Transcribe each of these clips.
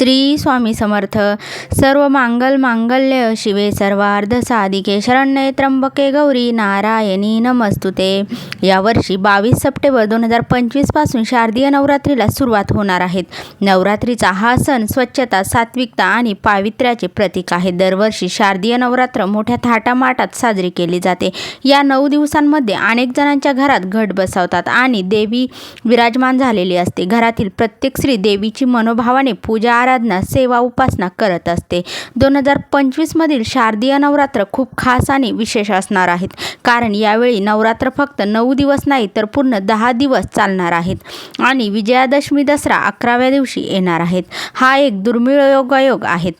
श्री स्वामी समर्थ. सर्व मांगल मांगल्य शिवे सर्वार्ध साधिके शरण्ये त्र्यंबके गौरी नारायणी नमस्तुते. यावर्षी बावीस सप्टेंबर दोन हजार पंचवीसपासून शारदीय नवरात्रीला सुरुवात होणार आहेत नवरात्रीचा हा सण स्वच्छता सात्विकता आणि पावित्र्याचे प्रतीक आहे. दरवर्षी शारदीय नवरात्र मोठ्या थाटामाटात साजरी केली जाते. या नऊ दिवसांमध्ये अनेक जणांच्या घरात घट बसवतात आणि देवी विराजमान झालेली असते. घरातील प्रत्येक स्त्री देवीची मनोभावाने पूजा आराधना सेवा उपासना करत असते. दोन हजार पंचवीसमधील शारदीय नवरात्र खूप खास आणि विशेष असणार आहेत. कारण यावेळी नवरात्र फक्त नऊ दिवस नाही तर पूर्ण दहा दिवस चालणार आहेत. आणि विजयादशमी दसरा अकराव्या दिवशी येणार आहेत. हा एक दुर्मिळ योगायोग आहे.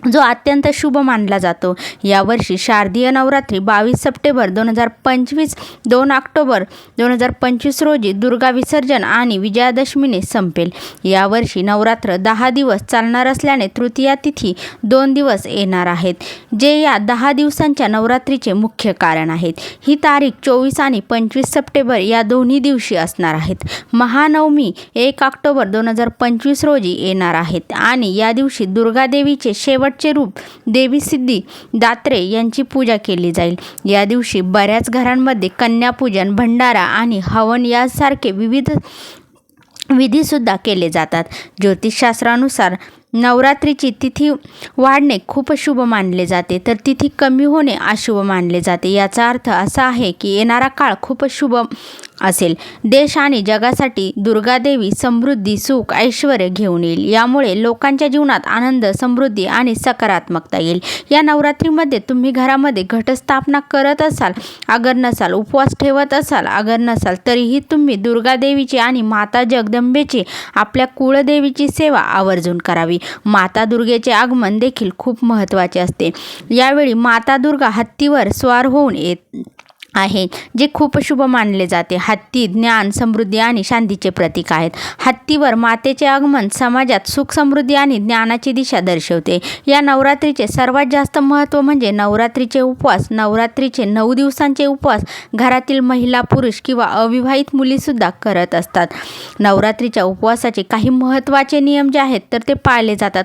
जो अत्यंत शुभ मानला जातो. यावर्षी शारदीय नवरात्री बावीस सप्टेंबर दोन हजार पंचवीस दोन ऑक्टोबर दोन हजार पंचवीस रोजी दुर्गा विसर्जन आणि विजयादशमीने संपेल. यावर्षी नवरात्र दहा दिवस चालणार असल्याने तृतीया तिथी दोन दिवस येणार आहेत जे या दहा दिवसांच्या नवरात्रीचे मुख्य कारण आहेत. ही तारीख चोवीस आणि पंचवीस सप्टेंबर या दोन्ही दिवशी असणार आहेत. महानवमी एक ऑक्टोबर दोन हजार पंचवीस रोजी येणार आहेत आणि या दिवशी दुर्गादेवीचे शेवट शेवटचे रूप देवी सिद्धी दात्रे यांची पूजा केली जाईल. या दिवशी बऱ्याच घरांमध्ये कन्यापूजन भंडारा आणि हवन यासारखे विविध विधीसुद्धा केले जातात. ज्योतिषशास्त्रानुसार नवरात्रीची तिथी वाढणे खूप शुभ मानले जाते. तर तिथी कमी होणे अशुभ मानले जाते. याचा अर्थ असा आहे की येणारा काळ खूप शुभ असेल. देश आणि जगासाठी दुर्गादेवी समृद्धी सुख ऐश्वर घेऊन येईल. यामुळे लोकांच्या जीवनात आनंद समृद्धी आणि सकारात्मकता येईल. या नवरात्रीमध्ये तुम्ही घरामध्ये घटस्थापना करत असाल अगर नसाल उपवास ठेवत असाल अगर नसाल तरीही तुम्ही दुर्गादेवीची आणि माता जगदंबेची आपल्या कुळदेवीची सेवा आवर्जून करावी. माता दुर्गेचे आगमन देखील खूप महत्त्वाचे असते. यावेळी माता दुर्गा हत्तीवर स्वार होऊन येत आहे जे खूप शुभ मानले जाते. हत्ती ज्ञान समृद्धी आणि शांतीचे प्रतीक आहेत. हत्तीवर मातेचे आगमन समाजात सुख समृद्धी आणि ज्ञानाची दिशा दर्शवते. या नवरात्रीचे सर्वात जास्त महत्त्व म्हणजे नवरात्रीचे उपवास. नवरात्रीचे नऊ दिवसांचे उपवास घरातील महिला पुरुष किंवा अविवाहित मुलीसुद्धा करत असतात. नवरात्रीच्या उपवासाचे काही महत्त्वाचे नियम जे आहेत तर ते पाळले जातात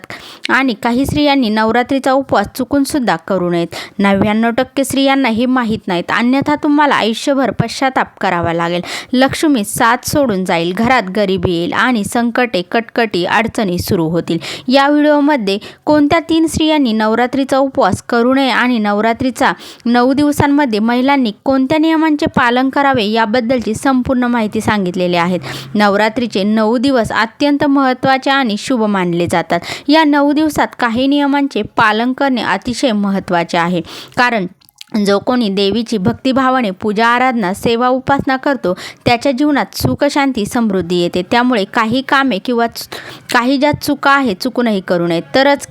आणि काही स्त्रियांनी नवरात्रीचा उपवास चुकूनसुद्धा करू नयेत. नव्याण्णव टक्के स्त्रियांना हे माहीत नाहीत. अन्यथा तुम्हाला आयुष्यभर पश्चाताप करावा लागेल. लक्ष्मी साथ सोडून जाईल घरात गरिबी येईल आणि संकटे कटकटी अडचणी सुरू होतील. या व्हिडिओमध्ये कोणत्या तीन स्त्रियांनी नवरात्रीचा उपवास करू नये आणि नवरात्रीचा नऊ दिवसांमध्ये महिलांनी कोणत्या नियमांचे पालन करावे याबद्दलची संपूर्ण माहिती सांगितलेली आहेत. नवरात्रीचे नऊ दिवस अत्यंत महत्त्वाचे आणि शुभ मानले जातात. या नऊ दिवसात काही नियमांचे पालन करणे अतिशय महत्त्वाचे आहे. कारण जो कोणी देवीची भक्तिभावाने पूजा आराधना सेवा उपासना करतो त्याच्या जीवनात सुख शांती समृद्धी येते. त्यामुळे काही कामे किंवा काही ज्या चुका आहे चुकूनही करू नयेत तरच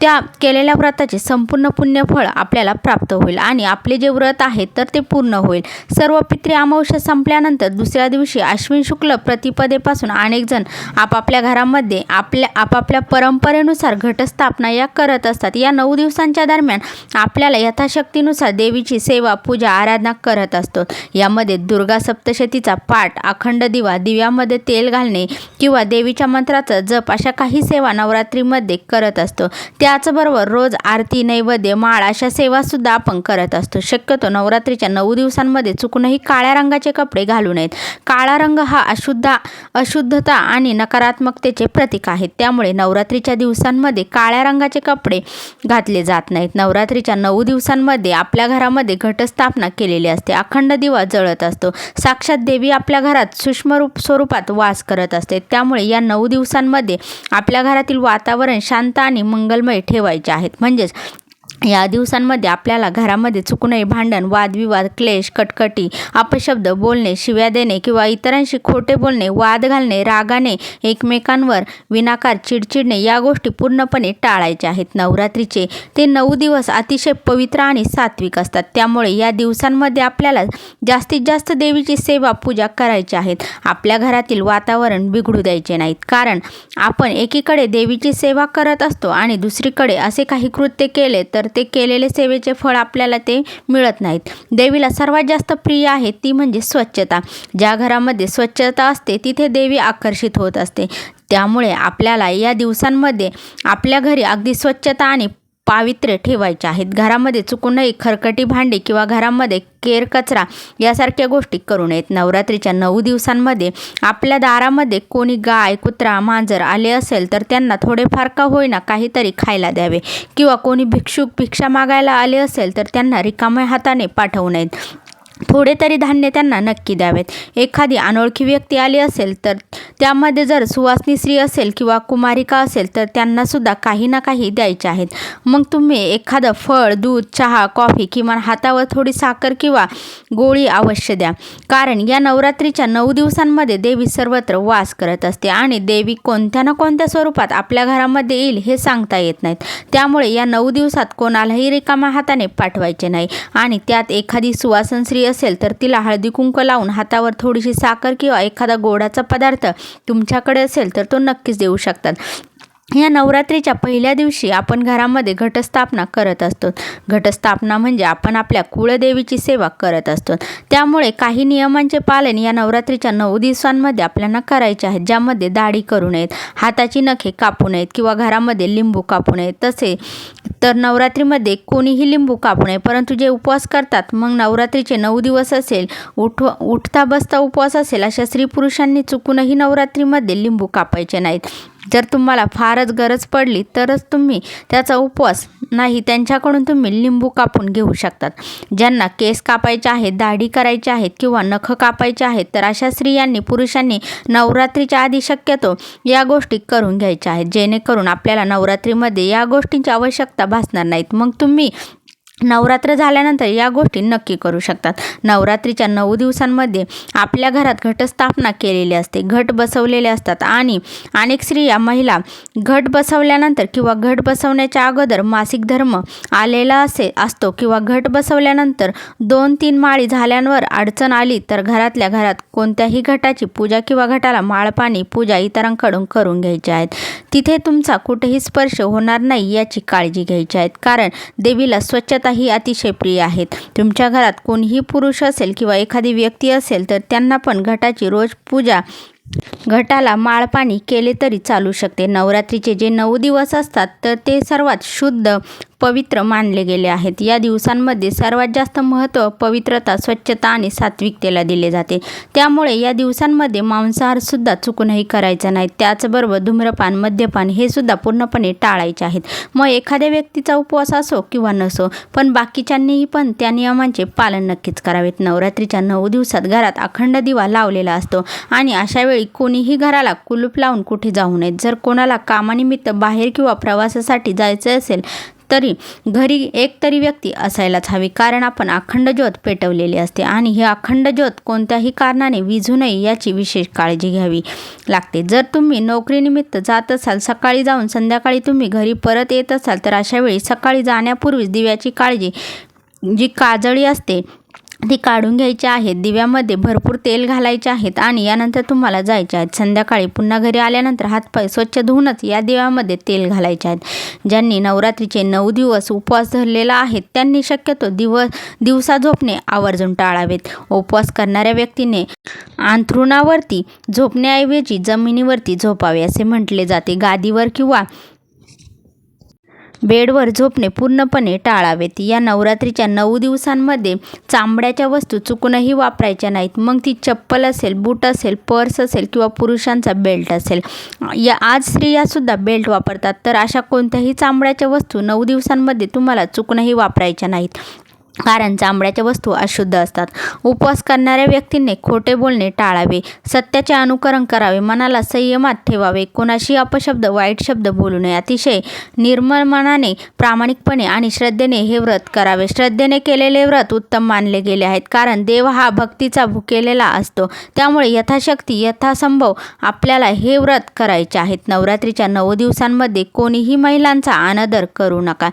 त्या केलेल्या व्रताचे संपूर्ण पुण्यफळ आपल्याला प्राप्त होईल आणि आपले जे व्रत आहे तर ते पूर्ण होईल. सर्व पित्री अमावस्या संपल्यानंतर दुसऱ्या दिवशी अश्विन शुक्ल प्रतिपदेपासून अनेकजण आपापल्या घरामध्ये आपल्या आपापल्या परंपरेनुसार घटस्थापना या करत असतात. या नऊ दिवसांच्या दरम्यान आपल्याला यथाशक्तीनुसार देवीची सेवा पूजा आराधना करत असतो. यामध्ये दुर्गा सप्तशतीचा पाठ अखंड दिवा दिव्यामध्ये तेल घालणे किंवा देवीच्या मंत्राचा जप अशा काही सेवा नवरात्रीमध्ये करत असतो. त्याचबरोबर रोज आरती नैवेद्य माळ अशा सेवासुद्धा आपण करत असतो. शक्यतो नवरात्रीच्या नऊ दिवसांमध्ये चुकूनही काळ्या रंगाचे कपडे घालू नयेत. काळा रंग हा अशुद्ध अशुद्धता आणि नकारात्मकतेचे प्रतीक आहे. त्यामुळे नवरात्रीच्या दिवसांमध्ये काळ्या रंगाचे कपडे घातले जात नाहीत. नवरात्रीच्या नऊ दिवसांमध्ये आपल्या घरामध्ये घटस्थापना केलेली असते. अखंड दिवा जळत असतो. साक्षात देवी आपल्या घरात सूक्ष्म रूप स्वरूपात वास करत असते. त्यामुळे या नऊ दिवसांमध्ये आपल्या घरातील वातावरण शांत आणि मंगलमय ठेवायचे आहेत. म्हणजेच या दिवसांमध्ये आपल्याला घरामध्ये चुकूनही भांडण वादविवाद क्लेश कटकटी अपशब्द बोलणे शिव्या देणे किंवा इतरांशी खोटे बोलणे वाद घालणे रागाने एकमेकांवर विनाकार चिडचिडणे या गोष्टी पूर्णपणे टाळायच्या आहेत. नवरात्रीचे ते नऊ दिवस अतिशय पवित्र आणि सात्विक असतात. त्यामुळे या दिवसांमध्ये आपल्याला जास्तीत जास्त देवीची सेवा पूजा करायची आहेत. आपल्या घरातील वातावरण बिघडू द्यायचे नाहीत. कारण आपण एकीकडे देवीची सेवा करत असतो आणि दुसरीकडे असे काही कृत्य केले तर तर ते केलेले सेवेचे फळ आपल्याला ते मिळत नाहीत. देवीला सर्वात जास्त प्रिय आहे ती म्हणजे स्वच्छता. ज्या घरामध्ये स्वच्छता असते तिथे देवी आकर्षित होत असते. त्यामुळे आपल्याला या दिवसांमध्ये आपल्या घरी अगदी स्वच्छता आणि पावित्र्य ठेवायचे आहेत. घरामध्ये चुकूनही खरकटी भांडी किंवा घरामध्ये केर कचरा यासारख्या गोष्टी करू नयेत. नवरात्रीच्या नऊ दिवसांमध्ये आपल्या दारामध्ये कोणी गाय कुत्रा मांजर आले असेल तर त्यांना थोडेफार का होईना काहीतरी खायला द्यावे. किंवा कोणी भिक्षुक भिक्षा मागायला आले असेल तर त्यांना रिकाम्या हाताने पाठवू नयेत. थोडे तरी धान्य त्यांना नक्की द्यावेत. एखादी अनोळखी व्यक्ती आली असेल तर त्यामध्ये जर सुवासनी स्त्री असेल किंवा कुमारिका असेल तर त्यांनासुद्धा काही ना काही द्यायचे आहेत. मग तुम्ही एखादं फळ दूध चहा कॉफी किमान हातावर थोडी साखर किंवा गोळी अवश्य द्या. कारण या नवरात्रीच्या नऊ दिवसांमध्ये देवी सर्वत्र वास करत असते आणि देवी कोणत्या ना कोणत्या स्वरूपात आपल्या घरामध्ये येईल हे सांगता येत नाहीत. त्यामुळे या नऊ दिवसात कोणालाही रिकामा हाताने पाठवायचे नाही आणि त्यात एखादी सुवासन स्त्री असेल तर तिला हळदी कुंक लावून हातावर थोडीशी साखर किंवा एखादा गोडाचा पदार्थ तुमच्याकडे असेल तर तो नक्कीच देऊ शकतात. या नवरात्रीच्या पहिल्या दिवशी आपण घरामध्ये घटस्थापना करत असतो. घटस्थापना म्हणजे आपण आपल्या कुळदेवीची सेवा करत असतो. त्यामुळे काही नियमांचे पालन या नवरात्रीच्या नऊ दिवसांमध्ये आपल्याला करायचे आहेत ज्यामध्ये दाढी करू नयेत हाताची नखे कापू नयेत किंवा घरामध्ये लिंबू कापू नयेत. तसे तर नवरात्रीमध्ये कोणीही लिंबू कापू नये परंतु जे उपवास करतात मग नवरात्रीचे नऊ दिवस असेल उठ उठता बसता उपवास असेल अशा स्त्री पुरुषांनी चुकूनही नवरात्रीमध्ये लिंबू कापायचे नाहीत. जर तुम्हाला फारच गरज पडली तरच तुम्ही त्याचा उपवास नाही त्यांच्याकडून तुम्ही लिंबू कापून घेऊ शकतात. ज्यांना केस कापायचे आहेत दाढी करायची आहेत किंवा नखं कापायचे आहेत तर अशा स्त्रियांनी पुरुषांनी नवरात्रीच्या आधी शक्यतो या गोष्टी करून घ्यायच्या आहेत. जेणेकरून आपल्याला नवरात्रीमध्ये या गोष्टींची आवश्यकता भासणार नाहीत. मग तुम्ही नवरात्र झाल्यानंतर या गोष्टी नक्की करू शकतात. नवरात्रीच्या नऊ दिवसांमध्ये आपल्या घरात घटस्थापना केलेली असते. घट बसवलेले असतात आणि अनेक स्त्रिया महिला घट बसवल्यानंतर किंवा घट बसवण्याच्या अगोदर मासिक धर्म आलेला असे असतो किंवा घट बसवल्यानंतर दोन तीन माळी झाल्यांवर अडचण आली तर घरातल्या घरात कोणत्याही घटाची पूजा किंवा घटाला माळपाणी पूजा इतरांकडून करून घ्यायची आहेत. तिथे तुमचा कुठेही स्पर्श होणार नाही याची काळजी घ्यायची आहेत कारण देवीला स्वच्छता ही अतिशय प्रिय आहेत. तुमच्या घरात कोणीही पुरुष असेल किंवा एखादी व्यक्ती असेल तर त्यांना पण घटाची रोज पूजा घटाला माळपाणी केले तरी चालू शकते. नवरात्रीचे जे नऊ दिवस असतात तर ते सर्वात शुद्ध पवित्र मानले गेले आहेत. या दिवसांमध्ये सर्वात जास्त महत्त्व पवित्रता स्वच्छता आणि सात्विकतेला दिले जाते. त्यामुळे या दिवसांमध्ये मांसाहारसुद्धा चुकूनही करायचा नाही. त्याचबरोबर धूम्रपान मद्यपान हे सुद्धा पूर्णपणे टाळायचे आहेत. मग एखाद्या व्यक्तीचा उपवास असो किंवा नसो पण बाकीच्यांनीही पण त्या नियमांचे पालन नक्कीच करावेत. नवरात्रीच्या नऊ दिवसात घरात अखंड दिवा लावलेला असतो आणि अशावेळी कोणीही घराला कुलूप लावून कुठे जाऊ नयेत जर कोणाला कामानिमित्त बाहेर किंवा प्रवासासाठी जायचं असेल तरी घरी एक तरी व्यक्ती असायलाच हवी. कारण आपण अखंड ज्योत पेटवलेली असते आणि ही अखंड ज्योत कोणत्याही कारणाने विझू नये याची विशेष काळजी घ्यावी लागते. जर तुम्ही नोकरीनिमित्त जात असाल सकाळी जाऊन संध्याकाळी तुम्ही घरी परत येत असाल तर अशावेळी सकाळी जाण्यापूर्वीच दिव्याची काळजी जी काजळी असते ती काढून घ्यायची आहेत. दिव्यामध्ये भरपूर तेल घालायचे आहेत आणि यानंतर तुम्हाला जायचे आहेत. संध्याकाळी पुन्हा घरी आल्यानंतर हातपाय स्वच्छ धुवूनच या दिव्यामध्ये तेल घालायचे आहेत. ज्यांनी नवरात्रीचे नऊ दिवस उपवास धरलेला आहे त्यांनी शक्यतो दिवस दिवसा झोपणे आवर्जून टाळावेत. उपवास करणाऱ्या व्यक्तीने अंथरुणावरती झोपण्याऐवजी जमिनीवरती झोपावे असे म्हटले जाते. गादीवर किंवा बेडवर झोपणे पूर्णपणे टाळावेत. या नवरात्रीच्या नऊ दिवसांमध्ये चांबड्याच्या वस्तू चुकूनही वापरायच्या नाहीत. मग ती चप्पल असेल बूट असेल पर्स असेल किंवा पुरुषांचा बेल्ट असेल. या आज स्त्रियासुद्धा बेल्ट वापरतात. तर अशा कोणत्याही चांबड्याच्या वस्तू नऊ दिवसांमध्ये तुम्हाला चुकूनही वापरायच्या नाहीत. कारण चांबड्याच्या वस्तू अशुद्ध असतात. उपवास करणाऱ्या व्यक्तींनी खोटे बोलणे टाळावे सत्याचे अनुकरण करावे मनाला संयमात ठेवावे. कोणाशी अपशब्द वाईट शब्द बोलू नये. अतिशय निर्मळ मनाने प्रामाणिकपणे आणि श्रद्धेने हे व्रत करावे. श्रद्धेने केलेले व्रत उत्तम मानले गेले आहेत कारण देव हा भक्तीचा भुकेलेला असतो. त्यामुळे यथाशक्ती यथासंभव आपल्याला हे व्रत करायचे आहेत. नवरात्रीच्या नऊ दिवसांमध्ये कोणीही महिलांचा अनादर करू नका.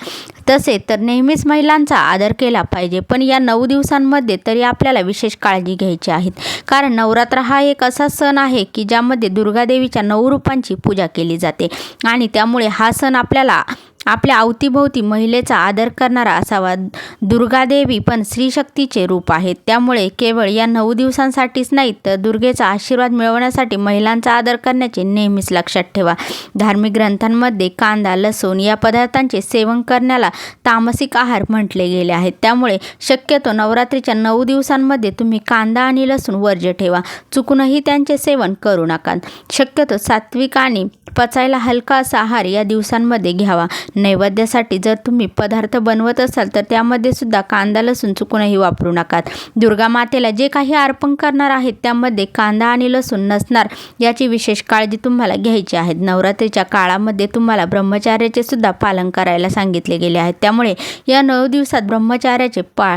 तसे तर नेहमीच महिलांचा आदर केला पाहिजे. पण या नऊ दिवसांमध्ये तरी आपल्याला विशेष काळजी घ्यायची आहेत कारण नवरात्र हा एक असा सण आहे की ज्यामध्ये दुर्गादेवीच्या नऊ रूपांची पूजा केली जाते. आणि त्यामुळे हा सण आपल्याला आपल्या अवतीभोवती महिलेचा आदर करणारा असावा. दुर्गादेवी पण स्त्रीशक्तीचे रूप आहे त्यामुळे केवळ या नऊ दिवसांसाठीच नाही तर दुर्गेचा आशीर्वाद मिळवण्यासाठी महिलांचा आदर करण्याचे नेहमीच लक्षात ठेवा. धार्मिक ग्रंथांमध्ये कांदा लसूण या पदार्थांचे सेवन करण्याला तामसिक आहार म्हटले गेले आहेत. त्यामुळे शक्यतो नवरात्रीच्या नऊ दिवसांमध्ये तुम्ही कांदा आणि लसूण वर्ज्य ठेवा. चुकूनही त्यांचे सेवन करू नका. शक्यतो सात्विक आणि पचायला हलका असा आहार या दिवसांमध्ये घ्यावा. नैवेद्यासाठी जर तुम्ही पदार्थ बनवत असाल तर त्यामध्ये सुद्धा कांदा लसूण चुकूनही वापरू नकात. दुर्गा मातेला जे काही अर्पण करणार आहेत त्यामध्ये कांदा आणि लसूण नसणार याची विशेष काळजी तुम्हाला घ्यायची आहे. नवरात्रीच्या काळामध्ये तुम्हाला ब्रह्मचार्याचे सुद्धा पालन करायला सांगितले गेले आहे. त्यामुळे या नऊ दिवसात ब्रह्मचार्याचे पा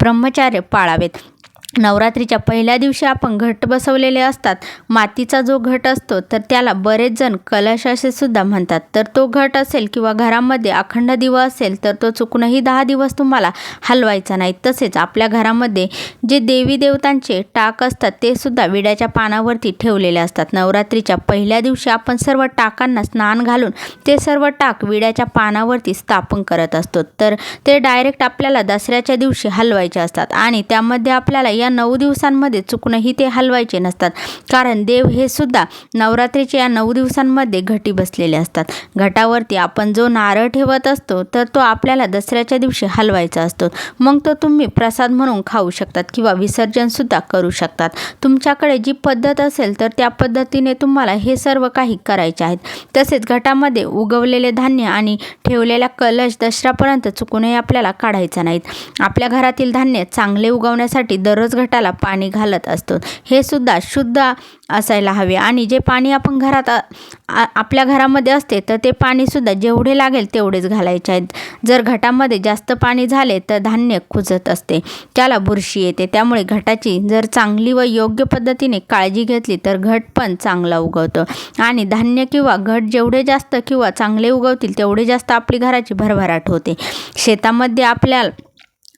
ब्रह्मचार्य पाळावेत. नवरात्रीच्या पहिल्या दिवशी आपण घट बसवलेले असतात. मातीचा जो घट असतो तर त्याला बरेच जण कलश असे सुद्धा म्हणतात. तर तो घट असेल किंवा घरामध्ये अखंड दिवा असेल तर तो चुकूनही दहा दिवस तुम्हाला हलवायचा नाही. तसेच आपल्या घरामध्ये जे देवी देवतांचे टाक असतात ते सुद्धा विड्याच्या पानावरती ठेवलेले असतात. नवरात्रीच्या पहिल्या दिवशी आपण सर्व टाकांना स्नान घालून ते सर्व टाक विड्याच्या पानावरती स्थापन करत असतो. तर ते डायरेक्ट आपल्याला दसऱ्याच्या दिवशी हलवायचे असतात आणि त्यामध्ये आपल्याला या नऊ दिवसांमध्ये चुकूनही ते हलवायचे नसतात. कारण देव हे सुद्धा नवरात्रीच्या या नऊ दिवसांमध्ये घटी बसलेले असतात. घटावरती आपण जो नारळ ठेवत असतो तर तो आपल्याला दसऱ्याच्या दिवशी हलवायचा असतो. मग तो तुम्ही प्रसाद म्हणून खाऊ शकतात किंवा विसर्जनसुद्धा करू शकतात. तुमच्याकडे जी पद्धत असेल तर त्या पद्धतीने तुम्हाला हे सर्व काही करायचे आहेत. तसेच घटामध्ये उगवलेले धान्य आणि ठेवलेला कलश दसऱ्यापर्यंत चुकूनही आपल्याला काढायचा नाहीत. आपल्या घरातील धान्य चांगले उगवण्यासाठी दररोज घटाला पाणी घालत असतो. हे सुद्धा शुद्ध असायला हवे. आणि जे पाणी आपण घरात आपल्या घरामध्ये असते तर ते पाणीसुद्धा जेवढे लागेल तेवढेच घालायचे आहेत. जर घटामध्ये जास्त पाणी झाले तर धान्य कुजत असते. त्याला बुरशी येते. त्यामुळे घटाची जर चांगली व योग्य पद्धतीने काळजी घेतली तर घट पण चांगला उगवतो. आणि धान्य किंवा घट जेवढे जास्त किंवा चांगले उगवतील तेवढे जास्त आपली घराची भरभराट होते. शेतामध्ये आपल्याला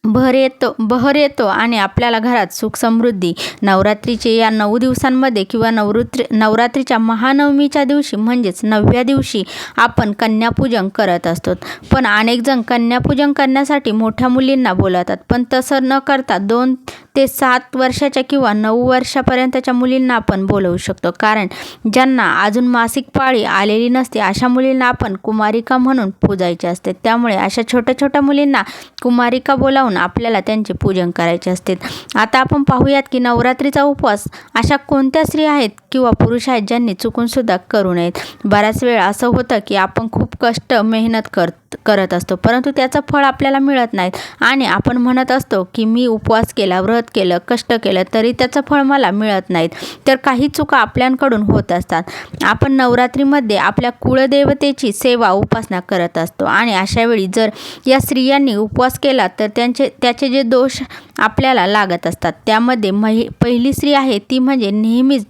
भर येतो बहर येतो आणि आपल्याला घरात सुख समृद्धी. नवरात्रीचे या नऊ दिवसांमध्ये किंवा नवरात्री नवरात्रीच्या महानवमीच्या दिवशी म्हणजेच नवव्या दिवशी आपण कन्यापूजन करत असतो. पण अनेकजण कन्यापूजन करण्यासाठी मोठ्या मुलींना बोलवतात. पण तसं न करता दोन ते सात वर्षाच्या किंवा नऊ वर्षापर्यंतच्या मुलींना आपण बोलवू शकतो. कारण ज्यांना अजून मासिक पाळी आलेली नसते अशा मुलींना आपण कुमारिका म्हणून पूजायचे असते. त्यामुळे अशा छोट्या छोट्या मुलींना कुमारिका बोलावून आपल्याला त्यांचे पूजन करायचे असते. आता आपण पाहूयात की नवरात्रीचा उपवास अशा कोणत्या स्त्री आहेत किंवा पुरुष आहेत ज्यांनी चुकूनसुद्धा करू नयेत. बऱ्याच वेळा असं होतं की आपण खूप कष्ट मेहनत कर करत असतो. परंतु त्याचं फळ आपल्याला मिळत नाहीत. आणि आपण म्हणत असतो की मी उपवास केला व्रत केलं कष्ट केलं तरी त्याचं फळ मला मिळत नाहीत. तर काही चुका आपल्याकडून होत असतात. आपण नवरात्रीमध्ये आपल्या कुळदेवतेची सेवा उपासना करत असतो. आणि अशावेळी जर या स्त्रियांनी उपवास केला तर त्यांचे त्याचे जे दोष आपल्याला लागत असतात. त्यामध्ये महि पहिली स्त्री आहे ती म्हणजे नेहमीच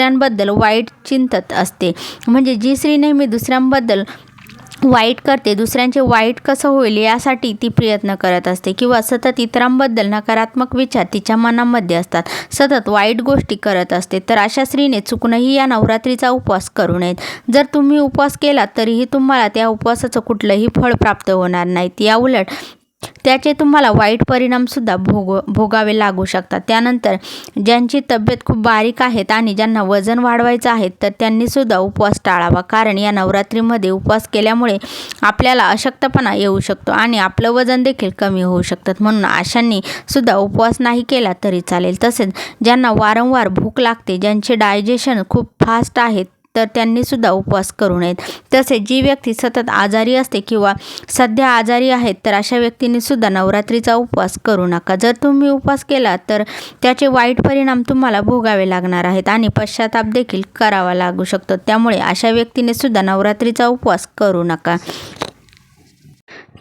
दुसऱ्यांबद्दल वाईट चिंतत असते. म्हणजे जी स्त्री नेहमी दुसऱ्यांबद्दल वाईट करते दुसऱ्यांचे वाईट कसं होईल यासाठी ती प्रयत्न करत असते किंवा सतत इतरांबद्दल नकारात्मक विचार तिच्या मनामध्ये असतात. सतत वाईट गोष्टी करत असते. तर अशा स्त्रीने चुकूनही या नवरात्रीचा उपवास करू नयेत. जर तुम्ही उपवास केला तरीही तुम्हाला त्या उपवासाचं कुठलंही फळ प्राप्त होणार नाहीत या उलट त्याचे तुम्हाला वाईट परिणामसुद्धा भोग भोगावे लागू शकतात. त्यानंतर ज्यांची तब्येत खूप बारीक आहेत आणि ज्यांना वजन वाढवायचं आहे तर त्यांनीसुद्धा उपवास टाळावा. कारण या नवरात्रीमध्ये उपवास केल्यामुळे आपल्याला अशक्तपणा येऊ शकतो आणि आपलं वजन देखील कमी होऊ शकतात म्हणून अशांनी सुद्धा उपवास नाही केला तरी चालेल. तसेच ज्यांना वारंवार भूक लागते ज्यांचे डायजेशन खूप फास्ट आहेत तर त्यांनीसुद्धा उपवास करू नयेत. तसेच जी व्यक्ती सतत आजारी असते किंवा सध्या आजारी आहेत तर अशा व्यक्तींनीसुद्धा नवरात्रीचा उपवास करू नका. जर तुम्ही उपवास केला तर त्याचे वाईट परिणाम तुम्हाला भोगावे लागणार आहेत आणि पश्चाताप देखील करावा लागू शकतो. त्यामुळे अशा व्यक्तीने सुद्धा नवरात्रीचा उपवास करू नका.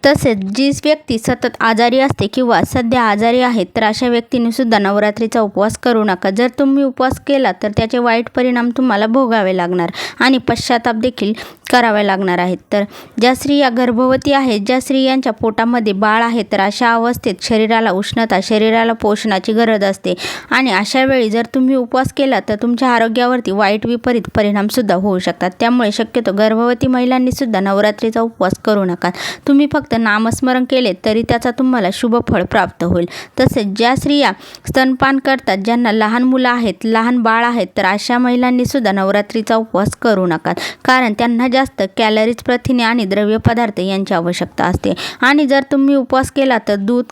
तसेच जी व्यक्ती सतत आजारी असते किंवा सध्या आजारी आहेत तर अशा व्यक्तीने सुद्धा नवरात्रीचा उपवास करू नका. जर तुम्ही उपवास केला तर त्याचे वाईट परिणाम तुम्हाला भोगावे लागणार. आणि पश्चाताप देखील कराव्या लागणार आहेत. तर ज्या स्त्रिया गर्भवती आहेत ज्या स्त्रियांच्या पोटामध्ये बाळ आहे तर अशा अवस्थेत शरीराला उष्णता शरीराला पोषणाची गरज असते. आणि अशा वेळी जर तुम्ही उपवास केला तर तुमच्या आरोग्यावरती वाईट विपरीत परिणामसुद्धा होऊ शकतात. त्यामुळे शक्यतो गर्भवती महिलांनीसुद्धा नवरात्रीचा उपवास करू नका. तुम्ही फक्त नामस्मरण केले तरी त्याचा तुम्हाला शुभ फळ प्राप्त होईल. तसेच ज्या स्त्रिया स्तनपान करतात ज्यांना लहान मुलं आहेत लहान बाळ आहेत तर अशा महिलांनीसुद्धा नवरात्रीचा उपवास करू नका. कारण त्यांना जास्त कॅलरीज प्रथिने आणि द्रव्य पदार्थ यांची आवश्यकता असते. आणि जर तुम्ही उपवास केला तर दूध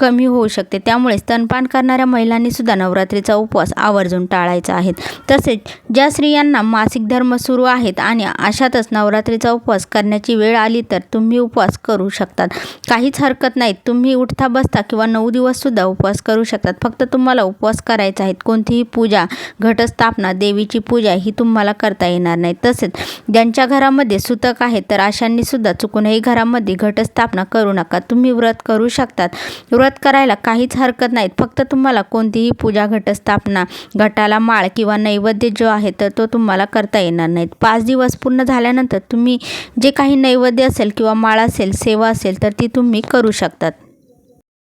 कमी होऊ शकते. त्यामुळे स्तनपान करणाऱ्या महिलांनीसुद्धा नवरात्रीचा उपवास आवर्जून टाळायचा आहे. तसेच ज्या स्त्रियांना मासिक धर्म सुरू आहेत आणि अशातच नवरात्रीचा उपवास करण्याची वेळ आली तर तुम्ही उपवास करू शकतात. काहीच हरकत नाही. तुम्ही उठता बसता किंवा नऊ दिवससुद्धा उपवास करू शकतात. फक्त तुम्हाला उपवास करायचा आहे. कोणतीही पूजा घटस्थापना देवीची पूजा ही तुम्हाला करता येणार नाही. तसेच ज्यांच्या घरामध्ये सुतक आहे तर अशांनीसुद्धा चुकूनही घरामध्ये घटस्थापना करू नका. तुम्ही व्रत करू शकतात. व्रत व्रत करायला काहीच हरकत नाहीत. फक्त तुम्हाला कोणतीही पूजा घटस्थापना घटाला माळ किंवा नैवेद्य जो आहे तर तो तुम्हाला करता येणार नाहीत. पाच दिवस पूर्ण झाल्यानंतर तुम्ही जे काही नैवेद्य असेल किंवा माळ असेल सेवा असेल तर ती तुम्ही करू शकतात.